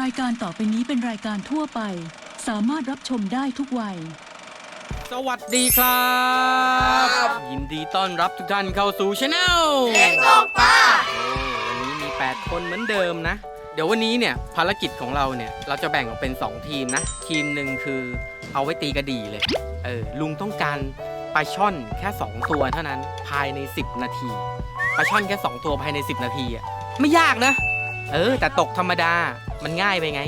รายการต่อไปนี้เป็นรายการทั่วไป สามารถรับชมได้ทุกวัย สวัสดีครับ ยินดีต้อนรับทุกท่านเข้าสู่ช anel เด็กตกปลาวันนี้มี 8 คนเหมือนเดิมนะ เดี๋ยววันนี้เนี่ยภารกิจของเราเนี่ย เราจะแบ่งออกเป็น 2 ทีมนะ ทีมหนึ่งคือเอาไว้ตีกระดี่เลย เออลุงต้องการปลาช่อนแค่ 2 ตัวเท่านั้นภายใน 10 นาทีปลาช่อนแค่ 2 ตัวภายใน 10 นาทีอะไม่ยากนะ เออ แต่ตกธรรมดามันง่ายไปไง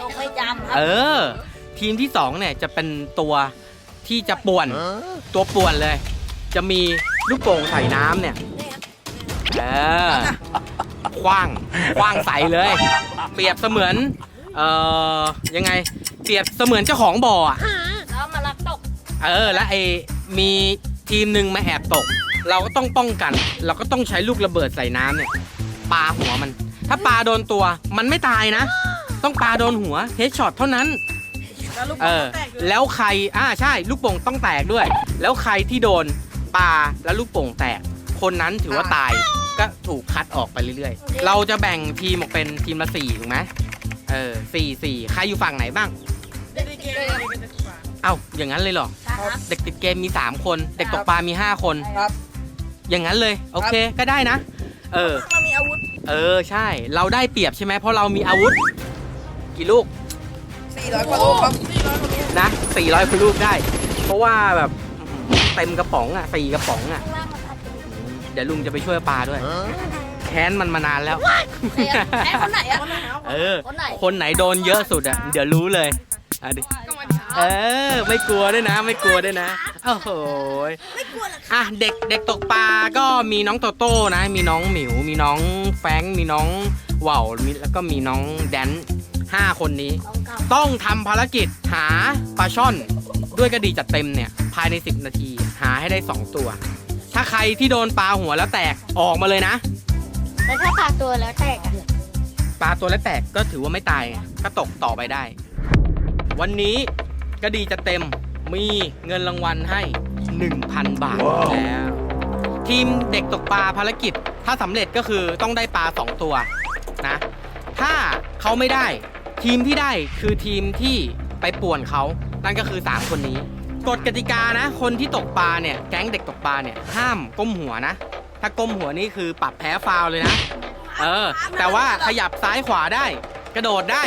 ต้องไม่จำครัเอบอทีมที่สองเนี่ยจะเป็นตัวที่จะป่วน ตัวป่วนเลย จะมีลูกโป่งใส่น้ำเนี่ยเออคว้างคว้างใส่เลย เปรียบเสมือน เอ่อยังไง เปรียบเสมือนเจ้าของบ่ออะแล้วมารับตกเออ และไอมีทีมหนึ่งมาแอบตก เราก็ต้องป้องกัน เราก็ต้องใช้ลูกระเบิดใส่น้ำเนี่ยปาหัวมัน ถ้าปาโดนตัวมันไม่ตายนะ ต้องปาโดนหัวเฮดช็อตเท่านั้นเออแล้วใครอ่าใช่ ลูกโป่งต้องแตกด้วย แล้วใครที่โดนปาแล้วลูกโป่งแตก คนนั้นถือว่าตาย ก็ถูกคัดออกไปเรื่อยๆ เราจะแบ่งทีมออกเป็นทีมละสี่ถูกไหมเออสี่สี่ใครอยู่ฝั่งไหนบ้างเด็กเกมเอ้า อย่างนั้นเลยเหรอครับ เด็กติดเกมมี 3 คน เด็กตกปลามี 5 คน ครับ อย่างนั้นเลย โอเค ก็ได้นะ เออ เรามีอาวุธเออใช่ เราได้เปรียบใช่ไหมเพราะเรามีอาวุธ กี่ลูก400กว่าลูกครับนะ400คุณลูกได้ เพราะว่าแบบอื้อหือเต็มกระป๋องอะสี่กระป๋องอะข้างล่างมันพัดเดี๋ยวลุงจะไปช่วยปลาด้วย แค้นมันมานานแล้วแพ้คนไหนอะเออคนไหนคนไหนโดนเยอะสุดอะ เดี๋ยวรู้เลยอะดิ เออ ไม่กลัวด้วยนะ ไม่กลัวด้วยนะ โอ้โหยอะเด็กเด็กตกปลาก็มีน้องโตโต้นะ มีน้องหมิว มีน้องแฟรงค์มีน้องว่าวมีแล้วก็มีน้องแดนห้าคนนี้ต้องกลับต้องทำภารกิจหาปลาช่อน ด้วยกระดีจัดเต็มเนี่ย ภายใน 10 นาที หาให้ได้ 2 ตัว ถ้าใครที่โดนปลาหัวแล้วแตกออกมาเลยนะ แล้วถ้าปลาตัวแล้วแตกอะปลาตัวแล้วแตกก็ถือว่าไม่ตายไงก็ตกต่อไปได้ วันนี้ กระดีจะเต็มมีเงินรางวัลให้ 1,000 บาทแล้ว ทีมเด็กตกปลาภารกิจ ถ้าสำเร็จก็คือต้องได้ปลา 2 ตัวนะ ถ้าเขาไม่ได้ ทีมที่ได้คือทีมที่ไปป่วนเขา นั่นก็คือ 3 คนนี้กฎกติกานะ คนที่ตกปลาเนี่ยแก๊งเด็กตกปลาเนี่ยห้ามก้มหัวนะ ถ้าก้มหัวนี่คือปรับแพ้ฟาวล์เลยนะ เออ แต่ว่าขยับซ้ายขวาได้ กระโดดได้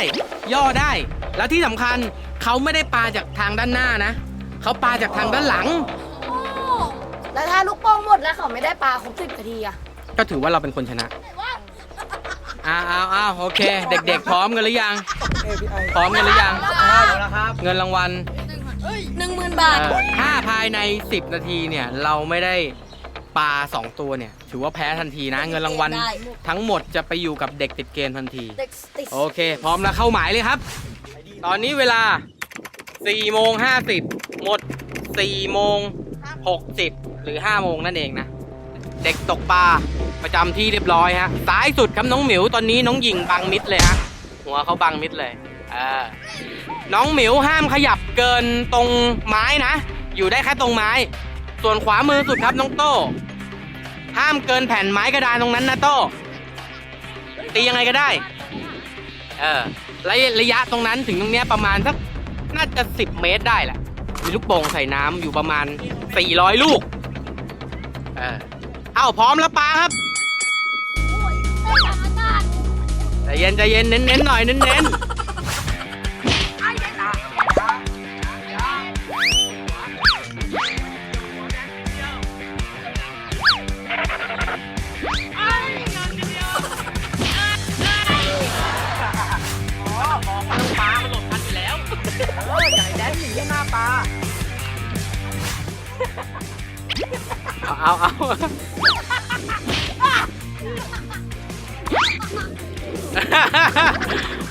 ย่อได้ แล้วที่สำคัญเขาไม่ได้ปลาจากทางด้านหน้านะ เขาปลาจากทางด้านหลัง แล้วถ้าลูกโป่งหมดแล้วเขาไม่ได้ปลาครบสิบนาทีอะก็ถือว่าเราเป็นคนชนะอ้าวอ้าวอ้าวโอเค เด็กๆ พร้อมกันหรือยัง API พร้อมกันหรือยังแล้วครับเงินรางวัลหนึ่งหมื่นบาทเออถ้าภายใน 10 นาทีเนี่ย เราไม่ได้ ปลา2ตัวเนี่ย ถือว่าแพ้ทันทีนะ เงินรางวัลได้ ทั้งหมดจะไปอยู่กับเด็กติดเกมทันที เด็กติดโอเค พร้อมแล้วเข้าหมายเลยครับ ตอนนี้เวลา4โมง50หมด4โมง60 หรือ5โมงนั่นเองนะ เด็กตกปลาประจำที่เรียบร้อยฮะซ้ายสุดครับน้องหมิวตอนนี้น้องหญิงบังมิดเลยฮะ หัวเขาบังมิดเลยเออน้องหมิวห้ามขยับเกินตรงไม้นะ อยู่ได้แค่ตรงไม้ ส่วนขวามือสุดครับน้องโต้ ห้ามเกินแผ่นไม้กระดานตรงนั้นนะโต้ตียังไงก็ได้ เออระยะระยะตรงนั้นถึงตรงเนี้ยประมาณสักน่าจะ 10 เมตรได้แหละ มีลูกโป่งใส่น้ำอยู่ประมาณ 400 ลูก เออเอาพร้อมแล้วปลาครับใจเย็นใจเย็นเน้นเน้นๆหน่อยเน้นเน้น เอาเอา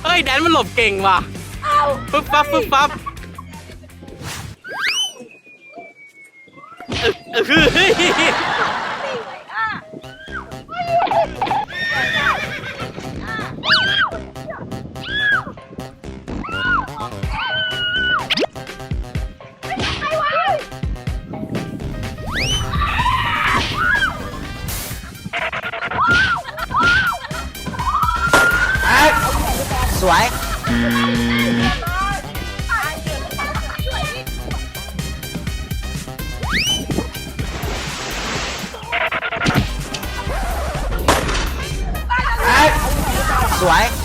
เฮ้ยแดนมันหลบเก่งว่ะปึ๊บปั๊บปึ๊บปั๊บเออ สวย สวย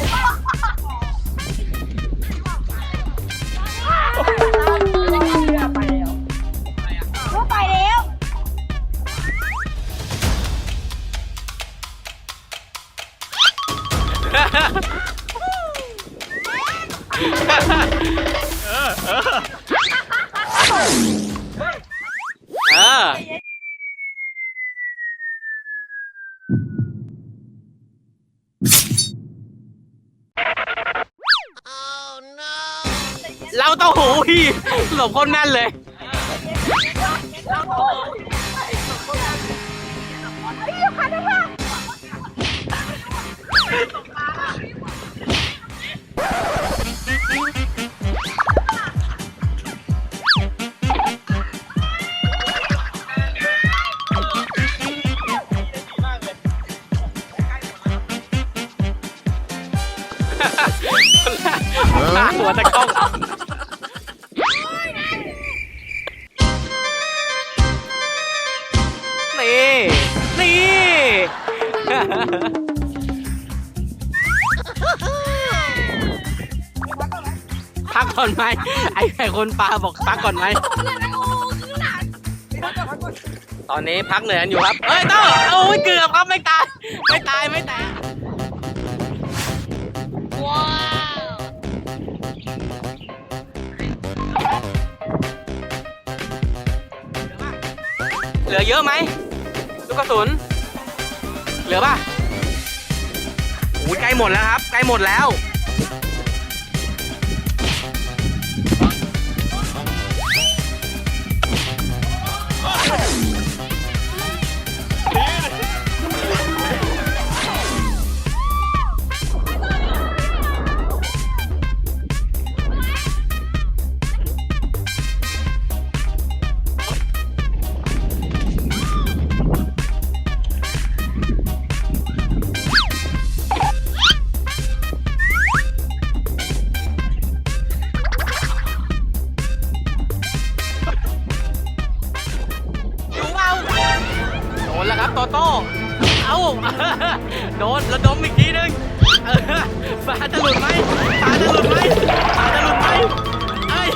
เราเต้าหูพี่หลบคนแม่นเลยหัวตะกล้อง ก่อนไหมไอ้ไอ้คนปลาบอกพักก่อนไหมตอนนี้พักเหนื่อยกันอยู่ครับเฮ้ยต้โอ้ยเกือบครับไม่ตายไม่ตายไม่ตายเหลือเยอะไหมลูกกระสุน เหลือป่ะโอ้ยใกล้หมดแล้วครับใกล้หมดแล้ว นแล้วครับโตโต้ เอ้า โดนระดมอีกทีนึงเออปลาจะหลุดไหมปลาจะหลุดไหมปลาจะหลุดไหมเอ้ย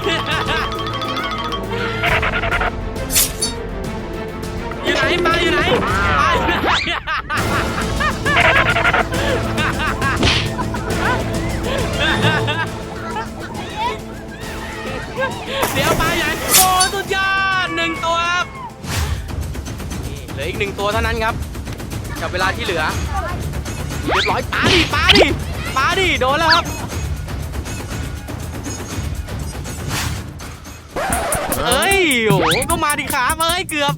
อยู่ไหนมาอยู่ไหนปลาอยู่ไหน ตัวเท่านั้นครับ กับเวลาที่เหลือเรียบร้อยปาดิปาดิปาดิโดนแล้วครับเอ้ยโอ้โหก็มาดิครับเอ้ยเกือบ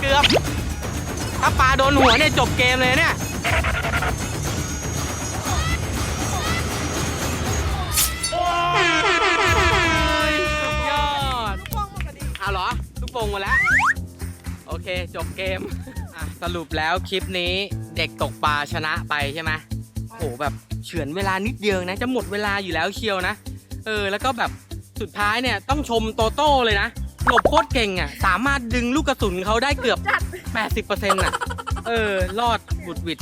เกือบถ้าปลาโดนหัวเนี่ยจบเกมเลยเนี่ย เค จบเกม อะ สรุปแล้วคลิปนี้เด็กตกปลาชนะไปใช่ไหมโหแบบเฉือนเวลานิดเดียวนะ จะหมดเวลาอยู่แล้วเชียวนะ เออ แล้วก็แบบสุดท้ายเนี่ยต้องชมโตโต้เลยนะ หลบโคตรเก่งอะ สามารถดึงลูกกระสุนเขาได้เกือบ 80%อะ เออ รอดบุดหวิด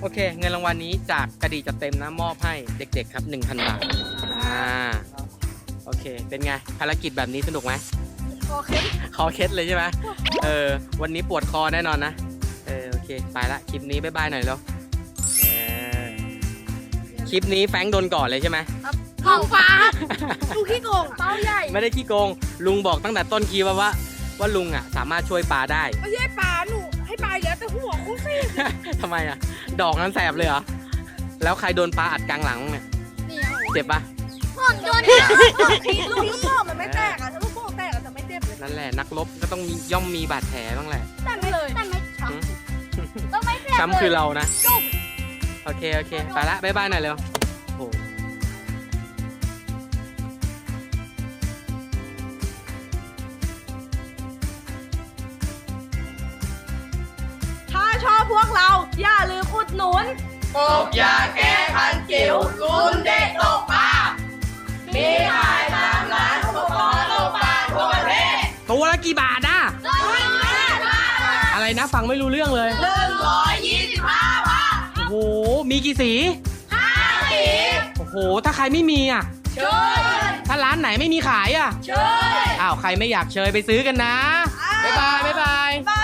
โอเค เงินรางวัลนี้จากกระดีจัดเต็มนะ มอบให้เด็กๆครับ 1,000 บาท อ่า โอเค เป็นไง ภารกิจแบบนี้สนุกไหมโอเคคอเคล็ดเลยใช่ไหมเออ วันนี้ปวดคอแน่นอนนะ เออ โอเค ไปละ คลิปนี้บ๊ายบายหน่อยแล้วเออคลิปนี้แฟรงค์โดนก่อนเลยใช่ไหมกองฟ้าดูขี้โกงเป้าใหญ่ ไม่ได้ขี้โกง ลุงบอกตั้งแต่ต้นคลิปว่าว่า ว่าลุงอะ สามารถช่วยปลาได้ ไม่ใช่ปลาหนูให้ปลาเยอะแต่หัวโคตรซีดทำไมอะ ดอกนั้นแสบเลยเหรอ แล้วใครโดนปลาอัดกลางหลังบ้างเนี่ยเนี่ย เจ็บปะผมโดนเนี่ยลูกลูกโป่งมันไม่แตกอะถ้าลูกโป่งแตกอะ นั่นแหละนักรบก็ต้องมีย่อมมีบาดแผลบ้างแหละ แต่ไม่เลยแต่ไม่ช้หืมำต้องไม่แตกช้ำคือเลยเรานะโอเค โอเค ไปละบ๊ายบายหน่อยเร็วโอ้ถ้าหนุนกบยาแก้คันจิ๋วรุ่นเด็กตกปลามีขา ละกี่บาทนะอะไรนะฟังไม่รู้เรื่องเลยหนึ่งร้อยยี่สิบห้าบาท โอ้โหมีกี่สีสี โอ้โห ถ้าใครไม่มีอะ เชิญถ้าร้านไหนไม่มีขายอะ เชิญอ้าว ใครไม่อยากเชยไปซื้อกันนะ บ๊ายบาย บ๊ายบายบาย